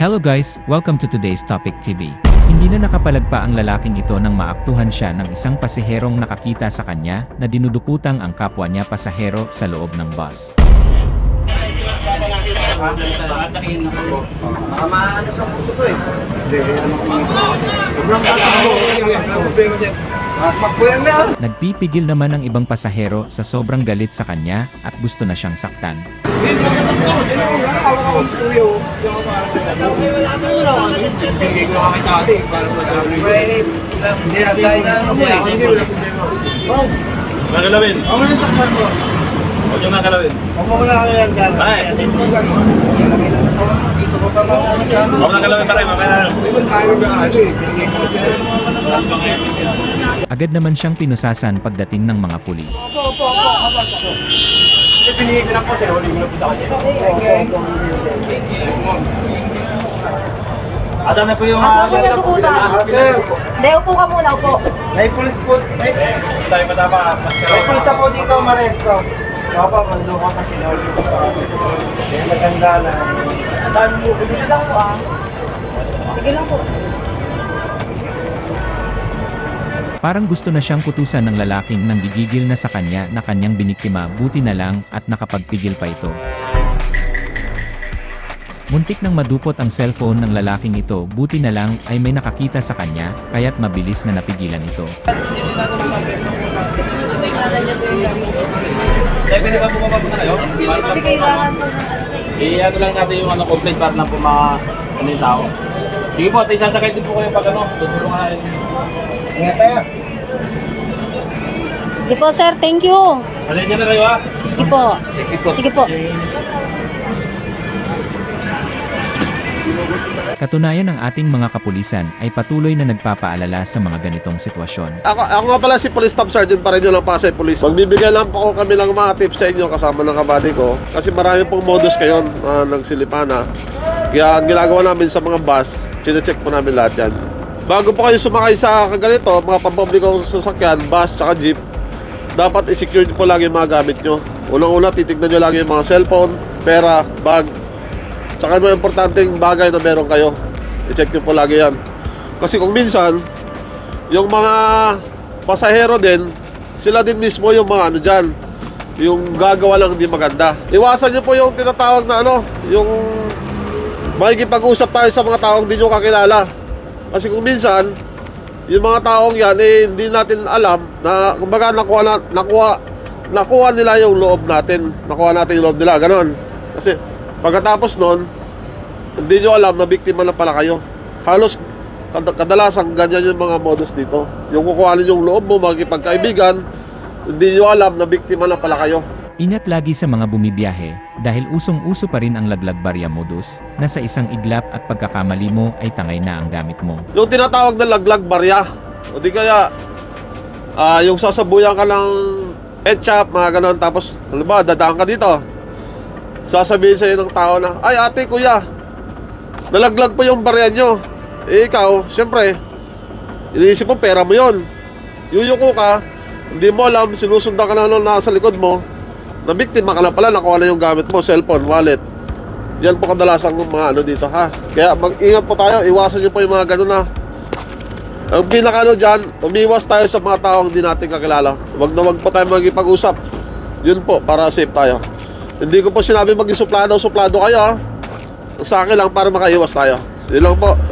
Hello guys, welcome to today's Topic TV. Hindi na nakapalagpa ang lalaking ito nang maaktuhan siya ng isang pasaherong nakakita sa kanya na dinudukutang ang kapwa niya pasahero sa loob ng bus. Maano sa puso eh. Sobrang tatakbo. Problema. Nagpipigil naman ang ibang pasahero sa sobrang galit sa kanya at gusto na siyang saktan. May nilagay na mo. Magalawin. Ako na yung takpan mo. Huwag. Ay. Ano dyan. Huwag tayo na ano eh. Dyan. Agad naman siyang pinusasan pagdating ng mga pulis. Hindi binigay ko na po sa'yo. Huli ko na po sa Ata na po yung Ako mga... po yung dukutan. Sir, Hindi, upo ka muna, upo. may pulis po. May, Tayo matama. may pulis na po dito, Maresto. Papa, mando ka kasi na ulit maganda na. Dami mo. Sige lang po ah. Sige lang po. Parang gusto na siyang kutusan ng lalaking nang gigigil na sa kanya na kanyang biniktima buti na lang at nakapagpigil pa ito. Muntik nang madupot ang cellphone ng lalaking ito buti na lang ay may nakakita sa kanya kaya't mabilis na napigilan ito. Po na po I-ano lang natin yung ano, complaint para na po mga ano yung tao. Sige po, tayo sasakay din po kayo pag ano, tutulungan. Ingat tayo. Sige po, sir. Thank you. Pasensya na kayo ha. Sige po. Sige po. Katunayan ng ating mga kapulisan ay patuloy na nagpapaalala sa mga ganitong sitwasyon. Ako, ako nga pala si Police Staff Sergeant pa rin lang Pasay Police. Magbibigay lang po ako kami ng mga tips sa inyo kasama ng kabady ko. Kasi marami pong modus kayo na nagsilipana. Kaya ang ginagawa namin sa mga bus, chinecheck po namin lahat yan. Bago po kayo sumakay sa kaganito, mga pampublikong sasakyan, bus, saka jeep, dapat i-secure po lagi yung mga gamit nyo. Unang-una, titignan nyo lagi yung mga cellphone, pera, bag, Tsaka yung mga importanteng bagay na meron kayo. I-check nyo po lagi yan. Kasi kung minsan, yung mga pasahero din, sila din mismo yung mga ano dyan, yung gagawa lang hindi maganda. Iwasan nyo po yung tinatawag na ano, yung makikipag-usap tayo sa mga taong hindi nyo kakilala. Kasi kung minsan, yung mga taong yan, eh, hindi natin alam na, kumbaga, nakuha, na, nakuha, nakuha nila yung loob natin. Nakuha natin yung loob nila, ganon. Kasi, pagkatapos nun, hindi nyo alam na biktima na pala kayo. Halos, kad- kadalasan, ganyan yung mga modus dito. Yung kukuhanin yung loob mo, magkipagkaibigan, hindi nyo alam na biktima na pala kayo. Ingat lagi sa mga bumibiyahe dahil usong-uso pa rin ang laglag barya modus na sa isang iglap at pagkakamali mo ay tangay na ang gamit mo. Yung tinatawag na laglag barya. O di kaya, ah yung sasabuyan ka ng head shop, mga ganon, tapos, halimbawa, dadaan ka dito. Sasabihin sa'yo ng tao na, ay ate, kuya, nalaglag pa yung barya nyo. Eh ikaw, syempre, iniisip mo, pera mo yon. Yuyuko ka, hindi mo alam, sinusundan ka na nung nasa likod mo, na biktima ka na pala, nakuha na yung gamit mo, cellphone, wallet. Yan po kadalasang mga ano dito ha. Kaya mag-ingat po tayo, iwasan nyo po yung mga ganun na. Ang pinaka ano dyan, umiwas tayo sa mga taong hindi natin kakilala. Wag na wag po tayo magipag-usap. Yun po, para safe tayo. Hindi ko po sinabi maging suplado, suplado kayo ha. Sa akin lang para makaiwas tayo. Yun lang po.